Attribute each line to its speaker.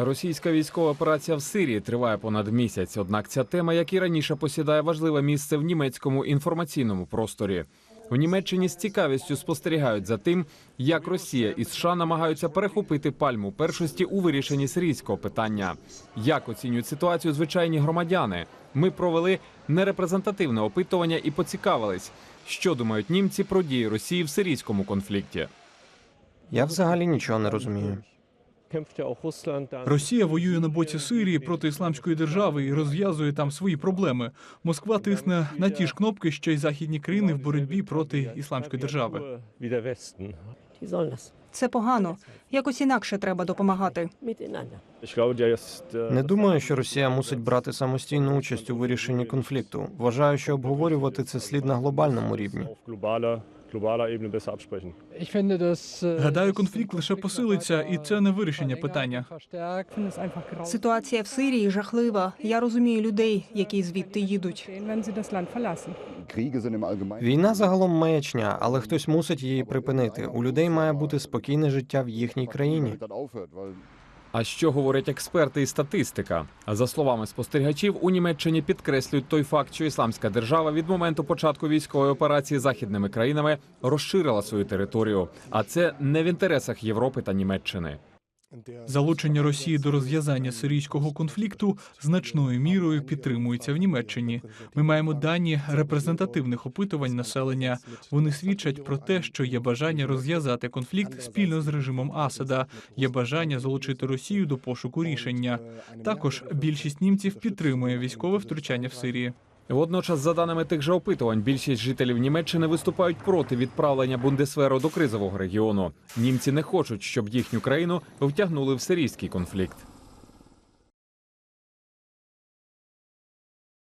Speaker 1: Російська військова операція в Сирії триває понад місяць. Однак ця тема, як і раніше, посідає важливе місце в німецькому інформаційному просторі. В Німеччині з цікавістю спостерігають за тим, як Росія і США намагаються перехопити пальму першості у вирішенні сирійського питання. Як оцінюють ситуацію звичайні громадяни? Ми провели нерепрезентативне опитування і поцікавились, що думають німці про дії Росії в сирійському конфлікті.
Speaker 2: Я взагалі нічого не розумію.
Speaker 3: Росія воює на боці Сирії проти ісламської держави і розв'язує там свої проблеми. Москва тисне на ті ж кнопки, що й західні країни в боротьбі проти ісламської держави.
Speaker 4: Це погано. Якось інакше треба допомагати.
Speaker 2: Не думаю, що Росія мусить брати самостійну участь у вирішенні конфлікту. Вважаю, що обговорювати це слід на глобальному рівні.
Speaker 5: Ich finde, dass, äh,
Speaker 3: Гадаю, конфлікт лише посилиться, і це не вирішення питання.
Speaker 4: Ситуація в Сирії жахлива. Я розумію людей, які звідти їдуть.
Speaker 2: Війна загалом маячня, але хтось мусить її припинити. У людей має бути спокійне життя в їхній країні.
Speaker 1: А що говорять експерти і статистика? За словами спостерігачів, у Німеччині підкреслюють той факт, що ісламська держава від моменту початку військової операції західними країнами розширила свою територію. А це не в інтересах Європи та Німеччини.
Speaker 3: Залучення Росії до розв'язання сирійського конфлікту значною мірою підтримується в Німеччині. Ми маємо дані репрезентативних опитувань населення. Вони свідчать про те, що є бажання розв'язати конфлікт спільно з режимом Асада. Є бажання залучити Росію до пошуку рішення. Також більшість німців підтримує військове втручання в Сирії.
Speaker 1: Водночас, за даними тих же опитувань, більшість жителів Німеччини виступають проти відправлення Бундесверу до кризового регіону. Німці не хочуть, щоб їхню країну втягнули в сирійський конфлікт.